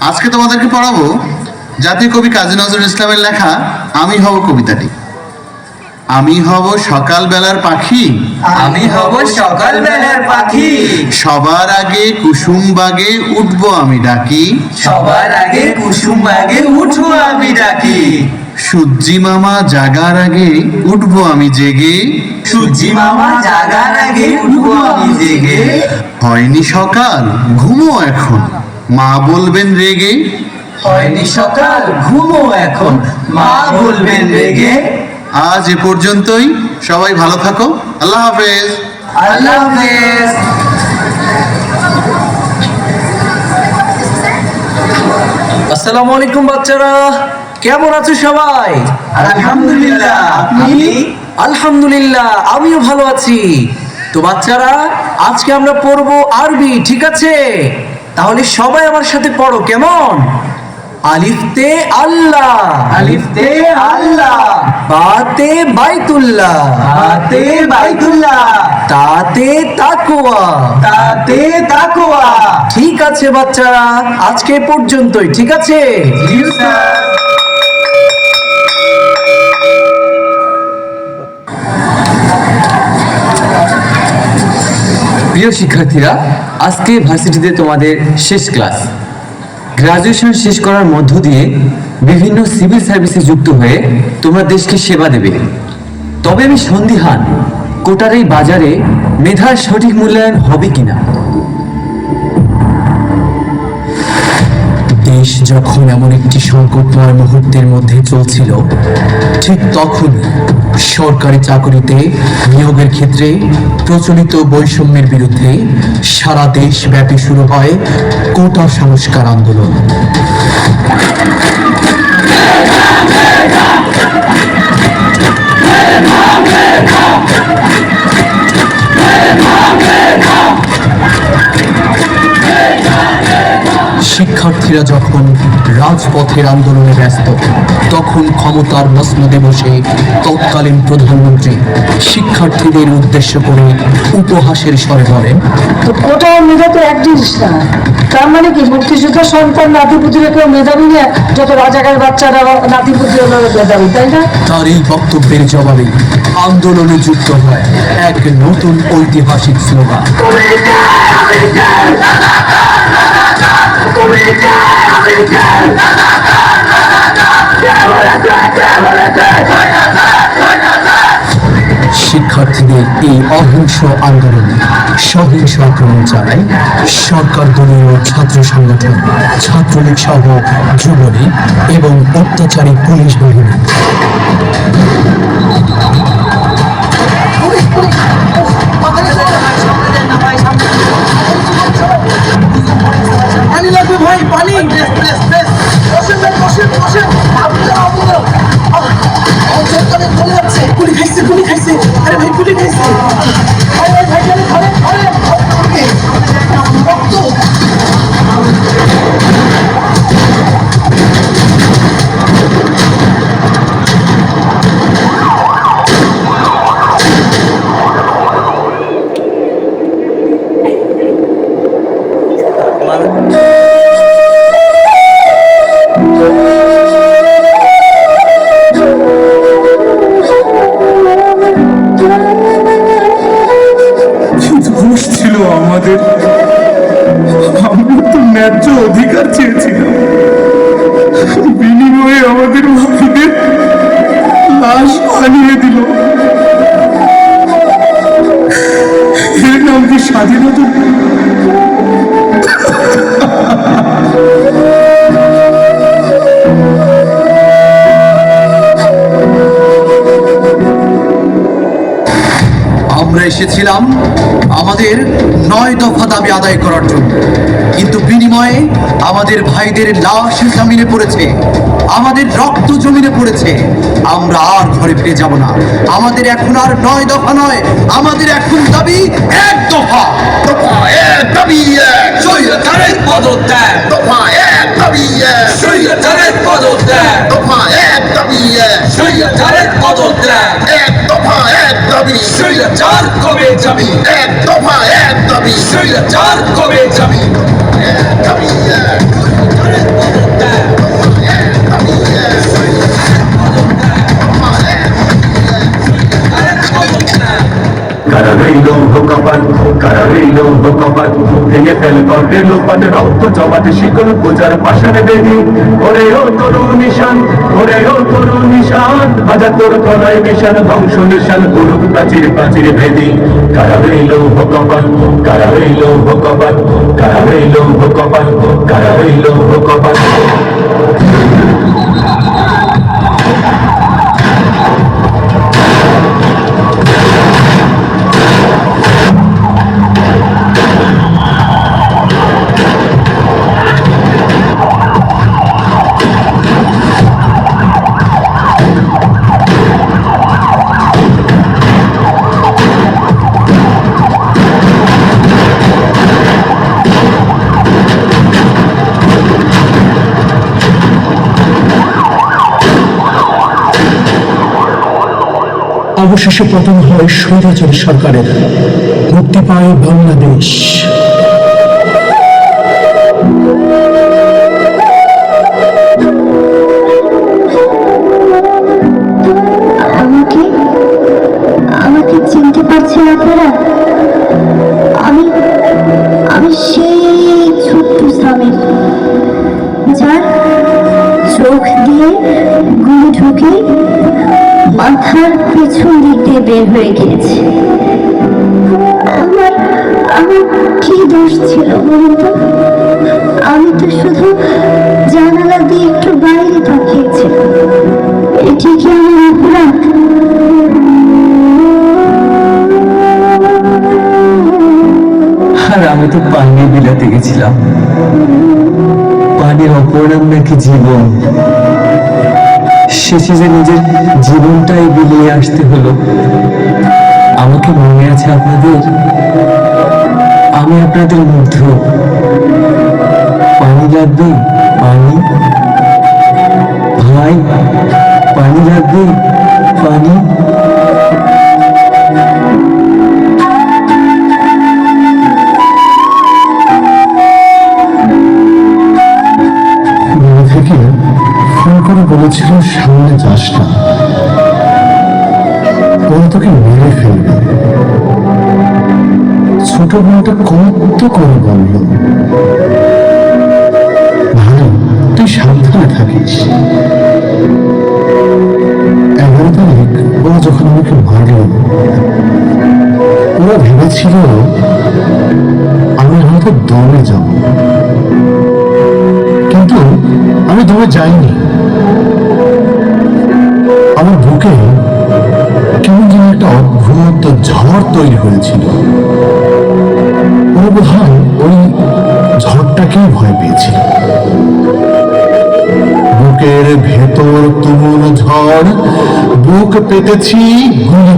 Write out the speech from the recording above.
আজকে তোমাদেরকে পড়াবো জাতীয় কবি কাজী নজরুল ইসলামের লেখা আমি হব কবিতাটি। আমি হব সকালবেলার পাখি। আমি হব সকাল বেলার পাখি। সবার আগে কুসুম বাগে উঠবো আমি ডাকি। সবার আগে কুসুম আগে উঠবো আমি ডাকি। সূর্যি মামা জাগার আগে উঠবো আমি জেগে। সূর্যি মামা জাগার আগে উঠবো আমি জেগে। হয়নি সকাল ঘুমো এখন। মা বলবেন রেগে। হয়নি সকাল ঘুমো এখন। মা বলবেন রেগে। আজ এ পর্যন্তই। সবাই ভালো থাকো। আল্লাহ হাফেজ। আল্লাহ হাফেজ। আসসালামু আলাইকুম বাচ্চারা। কেমন আছো সবাই? আলহামদুলিল্লাহ। আপনি? আলহামদুলিল্লাহ আমিও ভালো আছি। তো বাচ্চারা আজকে আমরা পড়ব আরবি ঠিক আছে? তাহলে সবাই আমার সাথে পড়ো কেমন? আলিফতে আল্লাহ। আলিফতে আল্লাহ। বাতে বাইতুল্লাহ। হাতে বাইতুল্লাহ। তাতে তাকওয়া। তাতে তাকওয়া। ঠিক আছে বাচ্চারা আজকে পর্যন্তই ঠিক আছে? প্রিয় শিক্ষার্থীরা আজকে ভার্সিটিতে তোমাদের শেষ ক্লাস। গ্রাজুয়েশন শেষ করার মধ্য দিয়ে বিভিন্ন সিভিল সার্ভিসে যুক্ত হয়ে তোমরা দেশকে সেবা দেবে। তবে আমি সন্দিহান, কোটার এই বাজারে মেধার সঠিক মূল্যায়ন হবে কিনা? দেশ যখন এমন একটি সংকটময় মুহূর্তের মধ্যে চলছিল, ঠিক তখন সরকারি চাকরিতে নিয়োগের ক্ষেত্রে প্রচলিত বৈষম্যের বিরুদ্ধে সারা দেশব্যাপী শুরু হয় কোটা সংস্কার আন্দোলন। শিক্ষার্থীরা যখন রাজপথের আন্দোলনে ব্যস্ত তখন ক্ষমতার মসনদে বসে তৎকালীন প্রধানমন্ত্রী শিক্ষার্থীদের উদ্দেশ্য করে উপহাসের স্বরে বলেন তো কোটা মেধা তো এক জিনিস না। তার মানে কি? মুক্তিযুদ্ধ সন্তান নাতিপুতিরা কেউ মেধাবী না? যত রাজাকার বাচ্চারা নাতিপুতি হলো মেধাবী তাই না? তার এই বক্তব্যের জবাবে আন্দোলনে যুক্ত হয় এক নতুন ঐতিহাসিক স্লোগান। শিক্ষার্থীদের এই অহিংস আন্দোলনে সহিংস আক্রমণ চালায় সরকার দলীয় ছাত্র সংগঠন, ছাত্রলীগ সহ যুবলীগ এবং অত্যাচারী পুলিশ বাহিনী। এসেছিলাম আমাদের নয় দফা দাবি আদায় করার জন্য। কিন্তু বিনিময়ে আমাদের ভাইদের লাশ জমিনে পড়েছে আমাদের রক্ত জমিনে পড়েছে। আমরা আর ঘরে ফিরে যাব না। আমাদের এখন আর নয় দফা নয় আমাদের এখন দাবি এক দফা। দফা এক দাবি এক। পদত্যাগ। দফা এক দাবি এক। পদত্যাগ। দফা এক দাবি এক। পদত্যাগ। দাবি স্বৈরাচার কবে যাবি এক দফা এক দাবি স্বৈরাচার কবে যাবি। কারা রইল ভোকাপাত কারা রইল ভোকাপাত ভেঙে ফেল কর্ণের লোপাট রক্ত জমাতে শিকল পূজার পাশানে বেদি ওরে ও তরু নিশান ওরে ও তরু নিশান হাজার তোর তলায় নিশান ধ্বংস নিশান করুক প্রাচীর প্রাচীর ভেদি কারা রইল ভোকাপাত কারা রইল ভোকাপাত কারা রইল ভোকাপাত কারা রইল ভোকাপাত অবশেষে পতন হয় সৈরাজের সরকারের মুক্তি পায় বাংলাদেশ। দিয়ে বের হয়ে গিয়েছে। আমার আমার কি দোষ ছিল বলুন তো? আমি তো শুধু জানালা দিয়ে একটু বাইরে তাকিয়েছিলাম। এটি কি আমার অপরাধ। আর আমি তো পানি বিলাতে গেছিলাম। পানির অপর নাম নাকি জীবন? শেষে যে নিজের জীবনটাই বিলিয়ে আসতে হলো, আমাকে মনে আছে আপনাদের? আমি আপনাদের মধ্যে। পানি লাগবে? পানি। ভাই, পানি লাগবে? পানি। তোকে মেরে ফেলবে। ছোট বোনটা কত করে বলল, ভালো, তুই সাবধানে থাকিস। এগারো তারিখ ওরা যখন আমাকে মারল ওরা ভেবেছিল আমি হয়তো দমে যাব। কিন্তু আমি দমে যাইনি। একটা ঝড় তৈরি হয়েছিল। বোধ হয় ওই ঝড়টাকেই ভয় পেয়েছিল। বুকের ভেতর তুমুল ঝড়, বুক পেতেছি গুলি